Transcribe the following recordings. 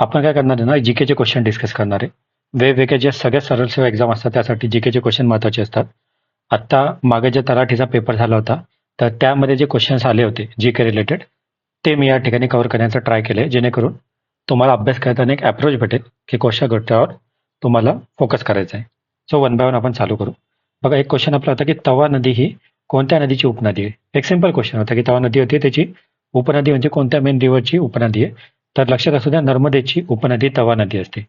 आपण काय करणार आहे ना जी केचे क्वेश्चन डिस्कस करणार आहे. वेगवेगळ्या ज्या सगळ्या सरळ सेवा एक्झाम असतात त्यासाठी जी केचे क्वेश्चन महत्त्वाचे असतात. आत्ता मागे ज्या तलाठीचा पेपर झाला होता तर त्यामध्ये जे क्वेश्चन्स आले होते जी के रिलेटेड ते मी या ठिकाणी कव्हर करण्याचा ट्राय केले जेणेकरून तुम्हाला अभ्यास करताना एक अप्रोच भेटेल की क्वेश्चन गोष्टीवर तुम्हाला फोकस करायचा आहे. सो वन बाय वन आपण चालू करू. बघा एक क्वेश्चन आपला होता की तवा नदी ही कोणत्या नदीची उपनदी आहे? एक सिंपल क्वेश्चन होता की तवा नदी होती त्याची उपनदी म्हणजे कोणत्या मेन रिव्हरची उपनदी आहे? तर लक्षात असू द्या नर्मदेची उपनदी तवा नदी असते.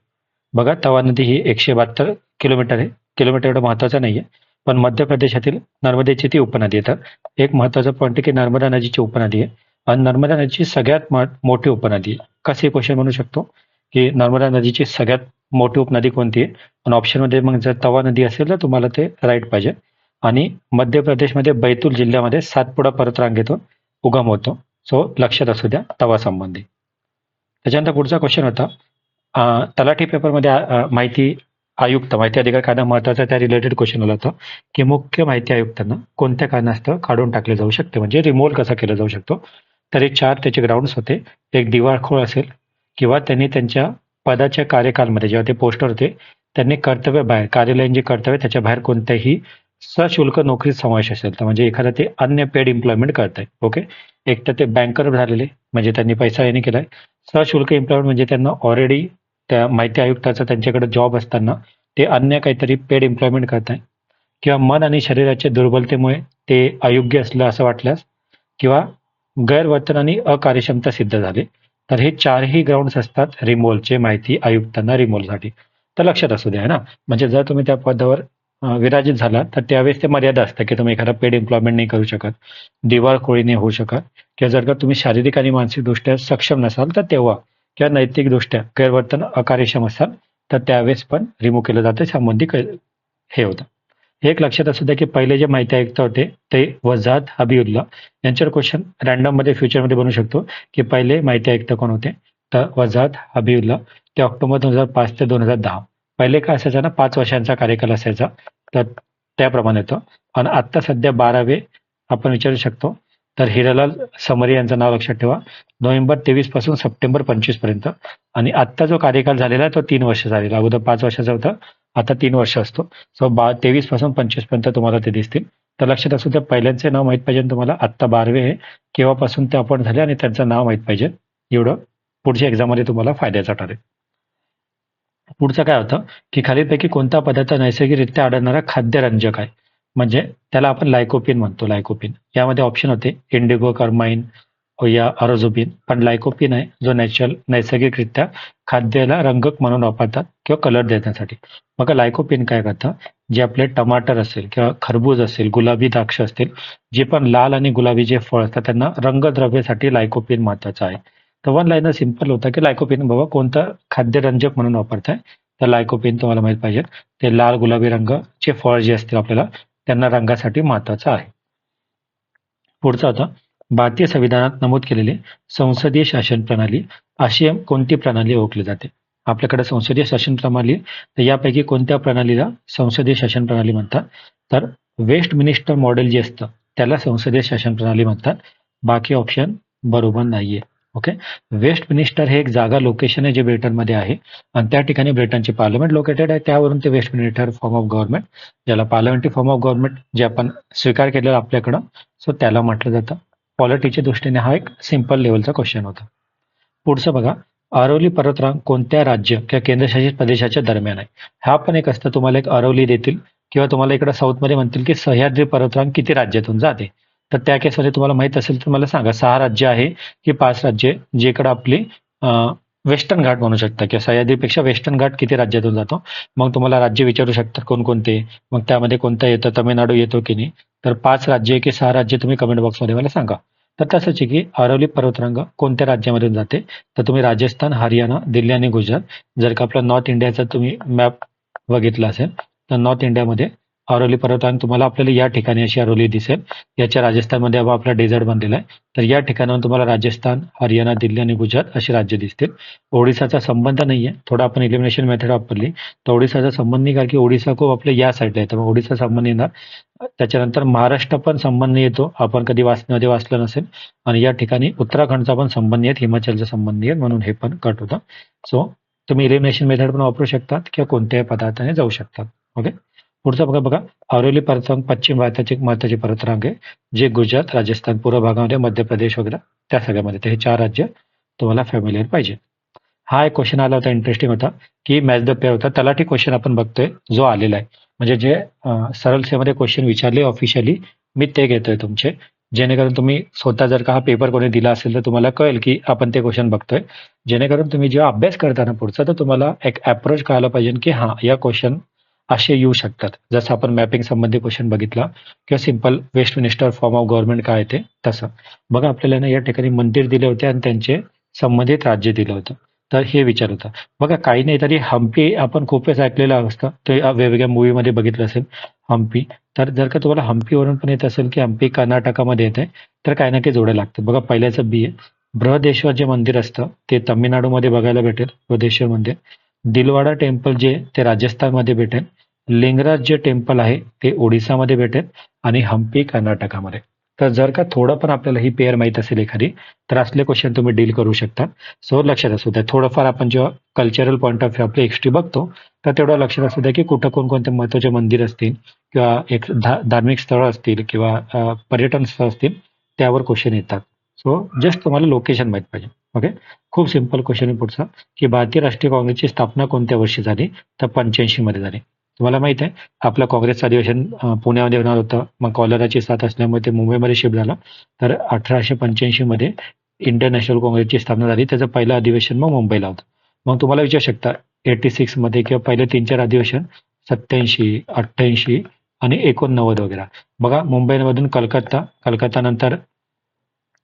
बघा तवा नदी ही एकशे बहात्तर किलोमीटर आहे. किलोमीटर एवढं महत्त्वाचं नाही आहे पण मध्य प्रदेशातील नर्मदेची ती उपनदी आहे. तर एक महत्त्वाचा पॉईंट आहे की नर्मदा नदीची उपनदी आहे. आणि नर्मदा नदीची सगळ्यात मोठी उपनदी आहे. कसे क्वेश्चन म्हणू शकतो? की नर्मदा नदीची सगळ्यात मोठी उपनदी कोणती आहे? आणि ऑप्शनमध्ये मग जर तवा नदी असेल तर तुम्हाला ते राईट पाहिजे. आणि मध्य प्रदेशमध्ये बैतूल जिल्ह्यामध्ये सातपुडा पर्वतरांगेतून उगम होतो. सो लक्षात असू द्या तवा संबंधी. त्याच्यानंतर पुढचा क्वेश्चन होता तलाठी पेपरमध्ये माहिती आयुक्त माहिती अधिकार कायदा महत्त्वाचा त्या रिलेटेड क्वेश्चन आला होता की मुख्य माहिती आयुक्तांना कोणत्या कारणास्तव काढून टाकले जाऊ शकते? म्हणजे रिमोल कसा केला जाऊ शकतो? तर हे चार त्याचे ग्राउंड्स होते. एक दिवाळखोळ असेल किंवा त्यांनी त्यांच्या पदाच्या कार्यकालमध्ये जेव्हा ते पोस्टर होते त्यांनी कर्तव्य बाहेर कार्यालयीन जे कर्तव्य त्याच्या बाहेर कोणत्याही सशुल्क नोकरीत समावेश असेल. तर म्हणजे एखादा ते अन्य पेड एम्प्लॉयमेंट करत आहे ओके एक तर ते बँकर झालेले म्हणजे त्यांनी पैसा याने केलाय. सशुल्क एम्प्लॉयमेंट म्हणजे त्यांना ऑलरेडी त्या माहिती आयुक्ताचा त्यांच्याकडे जॉब असताना ते अन्य काहीतरी पेड एम्प्लॉयमेंट करत आहे किंवा मन आणि शरीराच्या दुर्बलतेमुळे ते अयोग्य असलं असं वाटल्यास किंवा गैरवर्तन आणि अकार्यक्षमता सिद्ध झाली तर हे चारही ग्राउंड्स असतात रिमोलचे माहिती आयुक्तांना रिमोलसाठी तर लक्षात असू द्या ना? म्हणजे जर तुम्ही त्या पदावर विराजित झाला तर त्यावेळेस ते मर्यादा असतं की तुम्ही एखादा पेड एम्प्लॉयमेंट नाही करू शकत दिवाळखोळी नाही होऊ शकत. किंवा जर का तुम्ही शारीरिक आणि मानसिकदृष्ट्या सक्षम नसाल तर तेव्हा किंवा नैतिकदृष्ट्या गैरवर्तन अकार्यक्षम असाल तर त्यावेळेस पण रिमूव्ह केलं जातं. संबंधी हे होतं. एक लक्षात असू द्या की पहिले जे माहिती ऐकता होते ते वजाद हबीउल्ला यांच्यावर क्वेश्चन रॅन्डममध्ये फ्युचरमध्ये बनू शकतो की पहिले माहिती ऐकता कोण होते? तर वजाद हबीउल्ला ते ऑक्टोबर दोन हजार पाच ते दोन हजार दहा. पहिले काय असायचं ना पाच वर्षांचा कार्यकाल असायचा. तर त्याप्रमाणे येतो आणि आत्ता सध्या बारावे आपण विचारू शकतो तर हिरालाल समरी यांचं नाव लक्षात ठेवा. नोव्हेंबर तेवीसपासून सप्टेंबर पंचवीसपर्यंत. आणि आत्ता जो कार्यकाल झालेला आहे तो तीन वर्ष झालेला अगोदर पाच वर्षाचा होता आता तीन वर्ष असतो. सो बा तेवीसपासून पंचवीसपर्यंत तुम्हाला ते दिसतील. तर लक्षात असू द्या पहिल्यांचे नाव माहीत पाहिजे तुम्हाला. आत्ता बारवे हे केव्हापासून ते अपॉइंट झाले आणि त्यांचं नाव माहीत पाहिजे. एवढं पुढच्या एक्झाममध्ये तुम्हाला फायद्याचा ठरेल. पुढचं काय होतं की खालीलपैकी कोणता पदार्थ नैसर्गिकरित्या आढळणारा खाद्यरंजक आहे? म्हणजे त्याला आपण लायकोपिन म्हणतो लायकोपिन यामध्ये ऑप्शन होते इंडिगो कर्माइन या अरोझोपिन पण लायकोपिन आहे जो नॅचरल नैसर्गिकरित्या खाद्याला रंगक म्हणून वापरतात किंवा कलर देण्यासाठी. मग लायकोपिन काय करतं? जे आपले टमाटर असेल किंवा खरबूज असेल गुलाबी द्राक्ष असतील जे पण लाल आणि गुलाबी जे फळ असतात त्यांना रंगद्रव्यासाठी लायकोपिन महत्वाचं आहे. तर वन लाईन सिंपल होतं की लायकोपिन बाबा कोणतं खाद्यरंजक म्हणून वापरताय? तर लायकोपिन तुम्हाला माहीत पाहिजे. ते लाल गुलाबी रंगाचे फळ जे असतील आपल्याला त्यांना रंगासाठी महत्त्वाचा आहे. पुढचा होता भारतीय संविधानात नमूद केलेले संसदीय शासन प्रणाली अशी कोणती प्रणाली ओळखली जाते? आपल्याकडे संसदीय शासन प्रणाली तर यापैकी कोणत्या प्रणालीला संसदीय शासन प्रणाली म्हणतात? तर वेस्ट मिनिस्टर मॉडेल जे असतं त्याला संसदीय शासन प्रणाली म्हणतात. बाकी ऑप्शन बरोबर नाहीये. ओके वेस्ट मिनिस्टर हे एक जागा लोकेशन आहे जे ब्रिटनमध्ये आहे. आणि त्या ठिकाणी ब्रिटनचे पार्लमेंट लोकेटेड आहे. त्यावरून ते Westminster form of government ज्याला पार्लमेंटरी फॉर्म ऑफ गव्हर्नमेंट जे आपण स्वीकार केलेलं आपल्याकडं सो त्याला म्हटलं जातं. पॉलिटीच्या दृष्टीने हा एक सिंपल लेवलचा क्वेश्चन होता. पुढचं बघा. अरवली पर्वतरांग कोणत्या राज्य किंवा केंद्रशासित प्रदेशाच्या दरम्यान आहे? हा पण एक असतं तुम्हाला एक अरवली देतील किंवा तुम्हाला इकडे साऊथमध्ये म्हणतील की सह्याद्री पर्वतरांग किती राज्यातून जाते? तर त्या केसमध्ये तुम्हाला माहीत असेल तर मला सांगा सहा राज्य आहे की पाच राज्य जेकडे आपली वेस्टर्न घाट म्हणू शकता किंवा सह्याद्रीपेक्षा वेस्टर्न घाट किती राज्यातून जातो? मग तुम्हाला राज्य विचारू शकतात कोणकोणते? मग त्यामध्ये कोणतं येतं? तमिळनाडू येतो की नाही? तर पाच राज्य की सहा राज्य तुम्ही कमेंट बॉक्समध्ये मला सांगा. तर तसंच आहे की अरवली पर्वतरांग कोणत्या राज्यामधून जाते? तर तुम्ही राजस्थान हरियाणा दिल्ली आणि गुजरात. जर का आपला नॉर्थ इंडियाचा तुम्ही मॅप बघितला असेल तर नॉर्थ इंडियामध्ये अरोली आणि तुम्हाला आपल्याला या ठिकाणी अशी अरोली दिसेल. याच्या राजस्थानमध्ये हा आपला डेझर्ट बनलेला आहे. तर या ठिकाणाहून तुम्हाला राजस्थान हरियाणा दिल्ली आणि गुजरात अशी राज्य दिसतील. ओडिसाचा संबंध नाही आहे थोडा आपण इलिमिनेशन मेथड वापरली. तर ओडिसाचा संबंध नाही कारण की ओडिसा खूप आपल्या या साईडला आहे. त्यामुळे ओडिसा संबंध येणार त्याच्यानंतर महाराष्ट्र पण संबंध येतो. आपण कधी वाचण्यामध्ये वाचलं नसेल. आणि या ठिकाणी उत्तराखंडचा पण संबंध येत. हिमाचलचा संबंध येत. म्हणून हे पण कट होतं. सो तुम्ही इलिमिनेशन मेथड पण वापरू शकतात किंवा कोणत्याही पदार्थाने जाऊ शकतात. ओके पुढचा बघा बघा. अरोली पर्वतरांग पश्चिम भारताची एक महत्वाची पर्वतरांग आहे जे गुजरात राजस्थान पूर्व भागामध्ये मध्य प्रदेश वगैरे त्या सगळ्यामध्ये. ते हे चार राज्य तुम्हाला फॅमिलीवर पाहिजे. हा एक क्वेश्चन आला होता इंटरेस्टिंग होता की मॅच द पेअर होता. तलाठी क्वेश्चन आपण बघतोय जो आलेला आहे. म्हणजे जे सरळ सेमध्ये क्वेश्चन विचारले ऑफिशियली मी ते घेतोय तुमचे. जेणेकरून तुम्ही स्वतः जर का हा पेपर कोणी दिला असेल तर तुम्हाला कळेल की आपण ते क्वेश्चन बघतोय. जेणेकरून तुम्ही जेव्हा अभ्यास करताना पुढचा तर तुम्हाला एक अप्रोच कळायला पाहिजे की हा या क्वेश्चन असे येऊ शकतात. जसं आपण मॅपिंग संबंधी क्वेश्चन बघितला किंवा simple Westminster form of government काय ते तसं. बघा आपल्याला ना या ठिकाणी मंदिर दिले होते आणि त्यांचे संबंधित राज्य दिलं होतं. तर हे विचार होता. बघा काही नाही तरी हम्पी आपण खूप वेळेस ऐकलेलं असतं. ते वेगवेगळ्या मूवीमध्ये बघितलं असेल हम्पी तर जर का तुम्हाला हम्पीवरून पण येत असेल की हम्पी कर्नाटकामध्ये येते तर काही ना काही जोडे लागतं. बघा पहिल्याचं बी आहे. बृहदेश्वर जे मंदिर असतं ते तमिळनाडूमध्ये बघायला भेटेल बृहदेश्वर मंदिर. दिलवाडा टेम्पल जे ते राजस्थानमध्ये भेटेल लिंगराज जे टेम्पल आहे ते ओडिसामध्ये भेटेल आणि हम्पी कर्नाटकामध्ये. तर जर का थोडं पण आपल्याला ही पेअर माहीत असेल एखादी तर असले क्वेश्चन तुम्ही डील करू शकता. सो लक्षात असू द्या. थोडंफार आपण जेव्हा कल्चरल पॉईंट ऑफ व्ह्यू आपली हिस्ट्री बघतो तर तेवढं लक्षात असू द्या की कुठं कोणकोणते महत्त्वाचे मंदिर असतील किंवा एक धार्मिक स्थळं असतील किंवा पर्यटन स्थळ असतील त्यावर क्वेश्चन येतात. सो जस्ट तुम्हाला लोकेशन माहीत पाहिजे. ओके खूप सिंपल क्वेश्चन आहे पुढचा की भारतीय राष्ट्रीय काँग्रेसची स्थापना कोणत्या वर्षी झाली? तर पंच्याऐंशी मध्ये झाली. तुम्हाला माहीत आहे आपलं काँग्रेसचं अधिवेशन पुण्यामध्ये होणार होतं मग कॉलराची साथ असल्यामुळे ते मुंबईमध्ये शिफ्ट झालं. तर अठराशे पंच्याऐंशी मध्ये इंडियन नॅशनल काँग्रेसची स्थापना झाली. त्याचं पहिलं अधिवेशन मग मुंबईला होतं. मग तुम्हाला विचारू शकता एटी सिक्समध्ये किंवा पहिले तीन चार अधिवेशन सत्याऐंशी अठ्ठ्याऐंशी आणि एकोणनव्वद वगैरे. बघा मुंबईमधून कलकत्ता कलकत्ता नंतर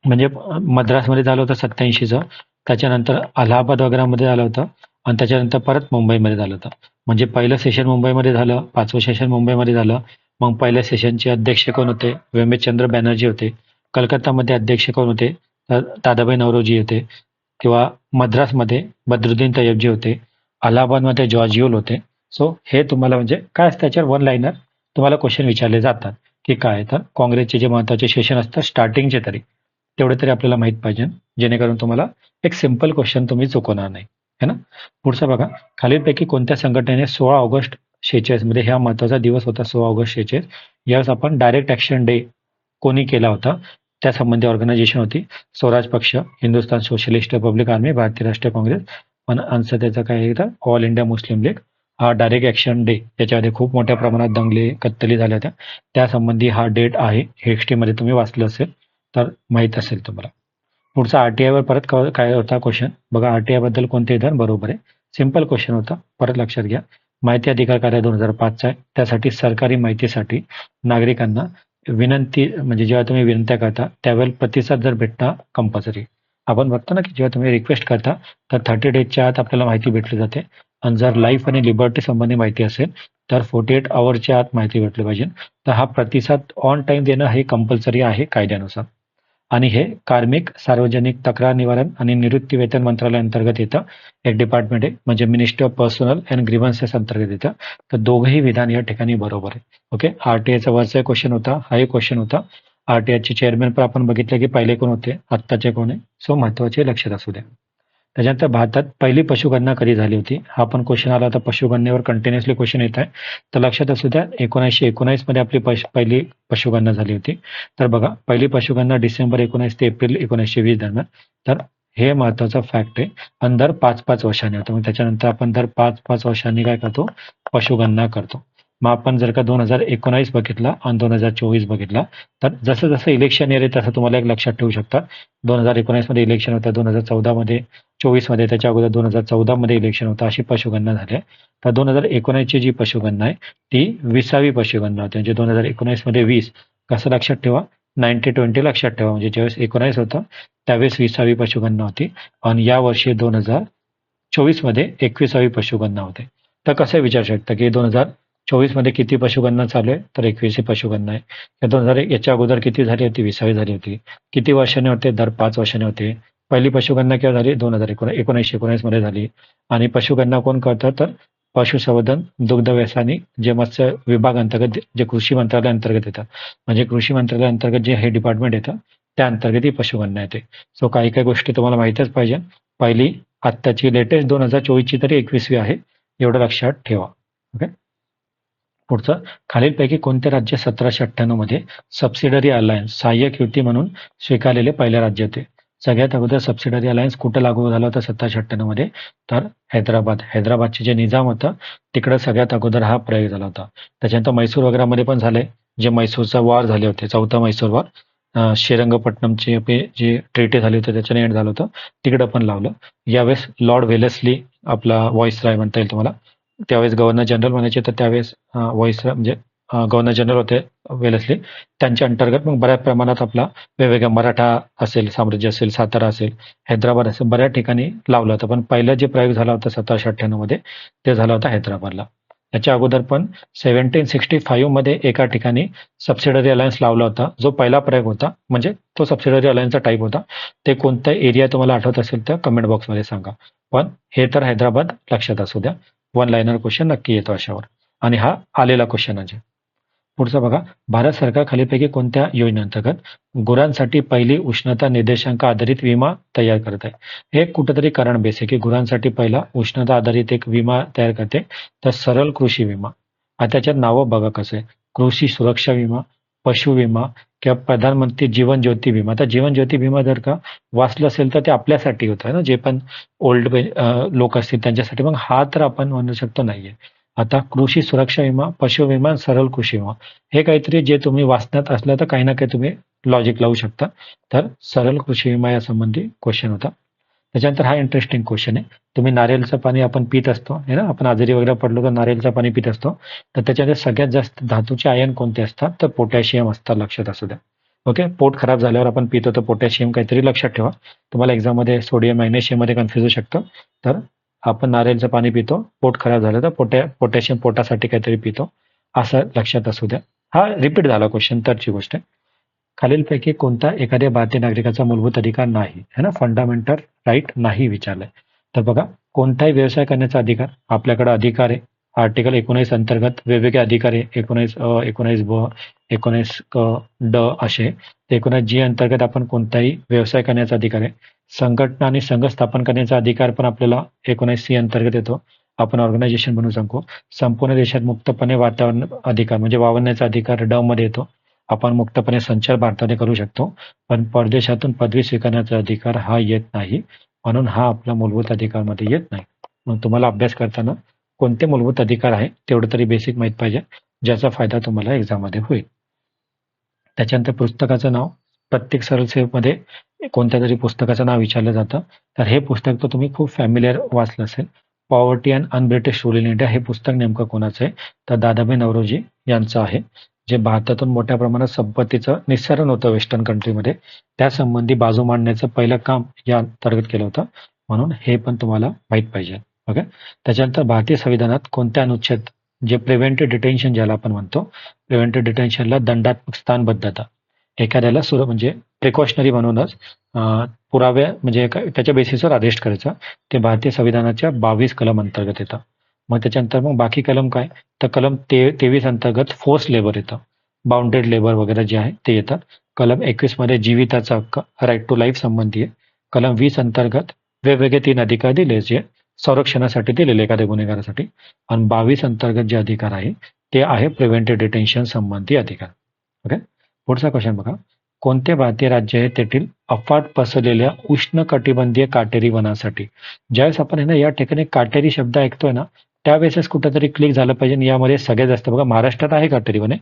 म्हणजे मद्रासमध्ये झालं होतं सत्याऐंशीचं त्याच्यानंतर अलाहाबाद वगैरेमध्ये झालं होतं. आणि त्याच्यानंतर परत मुंबईमध्ये झालं होतं. म्हणजे पहिलं सेशन मुंबईमध्ये झालं पाचवं सेशन मुंबईमध्ये झालं. मग पहिल्या सेशनचे अध्यक्ष कोण होते? व्यमेशचंद्र बॅनर्जी होते. कलकत्तामध्ये अध्यक्ष कोण होते? दादाबाई दादाभाई नवरोजी होते. किंवा मद्रासमध्ये बद्रुद्दीन तय्यबजी होते. अलाहाबादमध्ये जॉर्ज युल होते. सो हे तुम्हाला म्हणजे काय असतं? त्याच्यावर वन लाईनर तुम्हाला क्वेश्चन विचारले जातात. की काय? तर काँग्रेसचे जे महत्त्वाचे सेशन असतात स्टार्टिंगचे तरी. तेवढे तरी आपल्याला माहीत पाहिजे जेणेकरून तुम्हाला एक सिंपल क्वेश्चन तुम्ही चुकवणार नाही. है ना? पुढचा बघा खालीलपैकी कोणत्या संघटनेने सोळा ऑगस्ट शेहेचाळीसमध्ये हा महत्त्वाचा दिवस होता सोळा ऑगस्ट शेहेचाळीस? यावेळेस आपण डायरेक्ट ऍक्शन डे कोणी केला होता? त्या संबंधी ऑर्गनायझेशन होती. स्वराज पक्ष हिंदुस्थान सोशलिस्ट रिपब्लिक आर्मी भारतीय राष्ट्रीय काँग्रेस. पण आन्सर त्याचा काय होता ऑल इंडिया मुस्लिम लीग हा डायरेक्ट ऍक्शन डे याच्यामध्ये खूप मोठ्या प्रमाणात दंगले कत्तली झाल्या होत्या. त्यासंबंधी हा डेट आहे. हिस्ट्रीमध्ये मध्ये तुम्ही वाचलं असेल. तर माहीत असेल तुम्हाला. पुढचा आर परत काय होता क्वेश्चन बघा आरबद्दल कोणते धन? बरोबर आहे. सिंपल क्वेश्चन होता. परत लक्षात घ्या. माहिती अधिकार कायदा दोन हजार पाचचा आहे. त्यासाठी सरकारी माहितीसाठी नागरिकांना विनंती म्हणजे जेव्हा तुम्ही विनंत्या करता त्यावेळेला प्रतिसाद जर भेटणं कंपल्सरी आपण बघतो ना की जेव्हा तुम्ही रिक्वेस्ट करता तर थर्टी डेजच्या आत आपल्याला माहिती भेटली जाते. आणि जर लाईफ आणि लिबर्टी संबंधी माहिती असेल तर फोर्टी एट आवरच्या आत माहिती भेटली पाहिजे. तर हा प्रतिसाद ऑन टाइम देणं हे कंपल्सरी आहे कायद्यानुसार. आणि हे कार्मिक सार्वजनिक तक्रार निवारण आणि निवृत्ती वेतन मंत्रालय अंतर्गत येतं. एक डिपार्टमेंट आहे म्हणजे ministry of personnel and grievances अंतर्गत येतं. तर दोघंही विधान या ठिकाणी बरोबर आहे. ओके आरटीआयचा वरचा क्वेश्चन होता हा एक क्वेश्चन होता आरटीआयचे चेअरमॅन पण आपण बघितलं की पहिले कोण होते? आत्ताचे कोण आहे? सो महत्त्वाचे लक्षात असू द्या. त्याच्यानंतर भारतात पहिली पशुगणना कधी झाली होती? हा पण क्वेश्चन आला होता. पशुगणनेवर कंटिन्युअसली क्वेश्चन येत आहे. तर लक्षात असू द्या एकोणीसशे एकोणावीसमध्ये आपली पश पहिली पशुगणना झाली होती. तर बघा पहिली पशुगणना डिसेंबर एकोणीस ते एप्रिल एकोणीसशे वीस दरम्यान. तर हे महत्त्वाचा फॅक्ट आहे. पण दर पाच पाच वर्षांनी होतं. मग त्याच्यानंतर आपण दर पाच पाच वर्षांनी काय करतो? पशुगणना करतो. मग आपण जर का दोन हजार एकोणावीस बघितला आणि दोन हजार चोवीस बघितला तर जसं जसं इलेक्शन येईल तसं तुम्हाला एक लक्षात ठेवू शकता. दोन हजार एकोणीसमध्ये इलेक्शन होतं दोन हजार चौदामध्ये चोवीसमध्ये त्याच्या अगोदर दोन हजार चौदामध्ये इलेक्शन होतं अशी पशुगणना झाली तर दोन हजार एकोणीसची जी पशुगणना आहे ती विसावी पशुगणना होती. म्हणजे दोन हजार एकोणीसमध्ये वीस कसं लक्षात ठेवा? नाईन्टी ट्वेंटी लक्षात ठेवा. म्हणजे ज्यावेळेस एकोणावीस होतं त्यावेळेस विसावी पशुगणना होती. आणि यावर्षी दोन हजार चोवीसमध्ये एकविसावी पशुगणना होते. तर कसं विचारू शकता की दोन हजार चोवीसमध्ये किती पशुगणना चालू आहे? तर एकवीसशे पशुगणना आहे. दोन हजार याच्या अगोदर किती झाली होती? विसावी झाली होती. किती वर्षाने होते? दर पाच वर्षाने होते. पहिली पशुगणना केव्हा झाली? दोन हजार एकोण एकोणीसशे एकोणीसमध्ये झाली. आणि पशुगणना कोण करतं? तर पशुसंवर्धन दुग्ध व्यवसाय जे मत्स्य विभाग अंतर्गत जे कृषी मंत्रालय अंतर्गत येतात म्हणजे कृषी मंत्रालय अंतर्गत जे हे डिपार्टमेंट येतं त्या अंतर्गत ही पशुगणना येते. सो काही काही गोष्टी तुम्हाला माहितच पाहिजे. पहिली आत्ताची लेटेस्ट दोन हजार चोवीसची तरी एकवीसवी आहे. एवढं लक्षात ठेवा. ओके पुढचं खालीलपैकी कोणते राज्य सतराशे अठ्ठ्याण्णवमध्ये सबसिडरी अलायन्स सहाय्यक युती म्हणून स्वीकारलेले पहिले राज्य होते? सगळ्यात अगोदर सबसिडरी अलायन्स कुठं लागू झाला होता सतराशे अठ्ठ्याण्णवमध्ये? तर हैदराबाद. हैदराबादचे जे निजाम होतं तिकडं सगळ्यात अगोदर हा प्रयोग झाला होता. त्याच्यानंतर मैसूर वगैरेमध्ये पण झाले जे मैसूरचा वार झाले होते चौथा मैसूर वार श्रीरंगपट्टणमचे आपली ट्रीटी झाली होती त्याच्याने एंड झालं होतं. तिकडं पण लावलं. यावेळेस लॉर्ड वेलेसली आपला व्हॉइस राय म्हणता येईल तुम्हाला. त्यावेळेस गव्हर्नर जनरल म्हणायचे तर त्यावेळेस व्हॉइस म्हणजे गव्हर्नर जनरल होते वेलसले त्यांच्या अंतर्गत मग बऱ्याच प्रमाणात आपला वेगवेगळ्या मराठा असेल साम्राज्य असेल सातारा असेल हैदराबाद असेल बऱ्याच ठिकाणी लावलं होतं. पण पहिला जे प्रयोग झाला होता सतराशे अठ्ठ्याण्णवमध्ये ते झाला होता हैदराबादला. याच्या अगोदर पण सेव्हन्टीन सिक्स्टी फाईव्हमध्ये एका ठिकाणी सबसिडरी अलायन्स लावला होता. जो पहिला प्रयोग होता म्हणजे तो सबसिडरी अलायन्सचा टाईप होता. ते कोणता एरिया तुम्हाला आठवत असेल तर कमेंट बॉक्समध्ये सांगा. पण हे तर हैदराबाद लक्षात असू द्या. वन लाईनर क्वेश्चन नक्की येतो अशावर. आणि हा आलेला क्वेश्चन आहे. पुढचा बघा भारत सरकार खालीपैकी कोणत्या योजनेअंतर्गत गुरांसाठी पहिली उष्णता निर्देशांक आधारित विमा तयार करत आहे? हे कुठंतरी कारण बेस आहे की गुरांसाठी पहिला उष्णता आधारित एक विमा तयार करते. तर सरळ कृषी विमा. आता त्याच्यात नावं बघा कसं आहे. कृषी सुरक्षा विमा पशु विमा किंवा प्रधानमंत्री जीवन ज्योती विमा आता जीवन ज्योती विमा जर का वाचलं असेल तर ते आपल्यासाठी होतं ना जे पण ओल्ड लोक असतील त्यांच्यासाठी. मग हा तर आपण म्हणू शकतो नाहीये. आता कृषी सुरक्षा विमा पशु विमा सरळ कृषी विमा. हे काहीतरी जे तुम्ही वाचण्यात असलं तर काही ना काही तुम्ही लॉजिक लावू शकता. तर सरळ कृषी विमा या संबंधी क्वेश्चन होता. त्याच्यानंतर हा इंटरेस्टिंग क्वेश्चन आहे. तुम्ही नारियलचं पाणी आपण पित असतो हे ना? आपण आजारी वगैरे पडलो तर नारियलचं पाणी पित असतो. तर त्याच्यामध्ये सगळ्यात जास्त धातूचे आयन कोणते असतात? तर पोटॅशियम असतात लक्षात असू द्या. ओके पोट खराब झाल्यावर आपण पितो तर पोटॅशियम काहीतरी लक्षात ठेवा. तुम्हाला एक्झाममध्ये सोडियम मॅग्नेशियममध्ये कन्फ्युज होऊ शकतं. तर आपण नारियलचं पाणी पितो पोट खराब झालं तर पोटॅ पोटॅशियम पोटासाठी काहीतरी पितो. असं लक्षात असू द्या. हा रिपीट झाला क्वेश्चन तरची गोष्ट आहे. खालीलपैकी कोणता एखाद्या भारतीय नागरिकाचा मूलभूत अधिकार नाही है ना? फंडामेंटल राईट नाही विचारलंय. तर बघा कोणताही व्यवसाय करण्याचा अधिकार आपल्याकडे अधिकार आहे. आर्टिकल एकोणीस अंतर्गत वेगवेगळे अधिकार आहे. एकोणीस अ एकोणीस ब एकोणीस क ड असे. एकोणीस जी अंतर्गत आपण कोणताही व्यवसाय करण्याचा अधिकार आहे. संघटना आणि संघ स्थापन करण्याचा अधिकार पण आपल्याला एकोणीस सी अंतर्गत येतो. आपण ऑर्गनायझेशन म्हणू सांगू. संपूर्ण देशात मुक्तपणे वातावरण अधिकार म्हणजे वावरण्याचा अधिकार ड मध्ये येतो. आपण मुक्तपणे संचार भारताने करू शकतो. पण परदेशातून पदवी स्वीकारण्याचा अधिकार हा येत नाही. म्हणून हा आपला मूलभूत अधिकारमध्ये येत नाही. मग तुम्हाला अभ्यास करताना कोणते मूलभूत अधिकार आहे तेवढं तरी बेसिक माहीत पाहिजे ज्याचा फायदा तुम्हाला एक्झाममध्ये होईल. त्याच्यानंतर पुस्तकाचं नाव. प्रत्येक सरळ सेवेमध्ये कोणत्या तरी पुस्तकाचं नाव विचारलं जातं. तर हे पुस्तक तर तुम्ही खूप फॅमिलियर वाचलं असेल. Poverty and unBritish rule in India हे पुस्तक नेमकं कोणाचं आहे? तर दादाभाई नवरोजी यांचं आहे. जे भारतातून मोठ्या प्रमाणात संपत्तीचं निस्सारण होतं वेस्टर्न कंट्रीमध्ये त्यासंबंधी बाजू मांडण्याचं पहिलं काम या अंतर्गत केलं होतं. म्हणून हे पण तुम्हाला माहीत पाहिजे. ओके त्याच्यानंतर भारतीय संविधानात कोणत्या अनुच्छेद जे प्रिव्हेंटिव्ह डिटेन्शन ज्याला आपण म्हणतो प्रिव्हेंटिव्ह डिटेन्शनला दंडात्मक स्थानबद्धता. एखाद्याला सुर म्हणजे प्रिकॉशनरी म्हणूनच पुरावे म्हणजे त्याच्या बेसिसवर आदेश करायचा. ते भारतीय संविधानाच्या बावीस कलम अंतर्गत येतं. मग त्याच्यानंतर मग बाकी कलम काय? तर कलम ते तेवीस अंतर्गत फोर्स लेबर येतं. बाउंडेड लेबर वगैरे जे आहे ते येतात. कलम एकवीसमध्ये जीविताचा हक्क राईट टू लाईफ संबंधी आहे. कलम वीस अंतर्गत वेगवेगळे तीन अधिकार दिले जे संरक्षणासाठी दिलेले एखाद्या गुन्हेगारासाठी. आणि बावीस अंतर्गत जे अधिकार आहे ते आहे प्रिव्हेंटेड डिटेन्शन संबंधी अधिकार. ओके पुढचा क्वेश्चन बघा. कोणते भारतीय राज्य आहे तेथील अफाट पसरलेल्या उष्ण कटिबंधीय काटेरी वनासाठी? ज्यावेळेस आपण ना या ठिकाणी काटेरी शब्द ऐकतोय ना त्यावेळेस कुठंतरी क्लिक झालं पाहिजे यामध्ये सगळ्यात जास्त बघा महाराष्ट्रात आहे काटेरी वने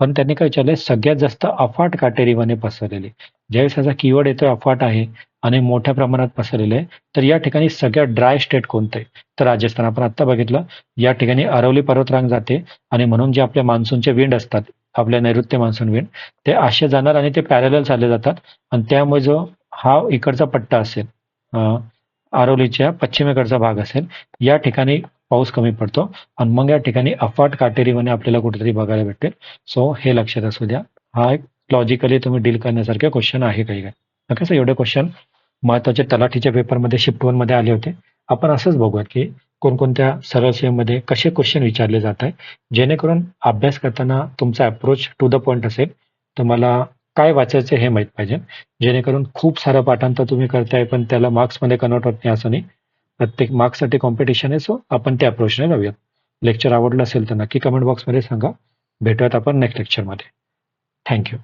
पण त्यांनी काय विचारलंय सगळ्यात जास्त अफाट काटेरी वने पसरलेली. ज्यावेळेस त्याचा किवड येतोय अफाट आहे आणि मोठ्या प्रमाणात पसरलेले आहे तर या ठिकाणी सगळ्यात ड्राय स्टेट कोणतं आहे? तर राजस्थान आपण आता बघितलं या ठिकाणी अरवली पर्वतरांग जाते आणि म्हणून जे आपल्या मान्सूनचे विंड असतात आपल्या नैऋत्य मान्सून विंड ते असे जाणार आणि ते पॅरेल चालले जातात. आणि त्यामुळे जो हा इकडचा पट्टा असेल अरवलीच्या पश्चिमेकडचा भाग असेल या ठिकाणी पाऊस कमी पडतो. आणि मग या ठिकाणी अफाट काटेरी आपल्याला कुठेतरी बघायला भेटते सो हे लक्षात असू द्या. हा एक लॉजिकली तुम्ही डील करण्यासारखे क्वेश्चन आहे काही काय ओके सर एवढे क्वेश्चन महत्त्वाचे तलाठीच्या पेपरमध्ये शिफ्ट वनमध्ये आले होते. आपण असंच बघूयात की कोणकोणत्या सरळ सेवेमध्ये कसे क्वेश्चन विचारले जात आहे जेणेकरून अभ्यास करताना तुमचा अप्रोच टू द पॉईंट असेल. तुम्हाला काय वाचायचं हे माहीत पाहिजे. जेणेकरून खूप सारं पाठांतर तुम्ही करताय पण त्याला मार्क्समध्ये कन्वर्ट होत नाही असं नाही. प्रत्येक मार्क्ससाठी कॉम्पिटिशन आहे. सो आपण त्या अप्रोचने जाऊयात. लेक्चर आवडलं असेल तर नक्की कमेंट बॉक्समध्ये सांगा. भेटूयात आपण नेक्स्ट लेक्चरमध्ये थँक्यू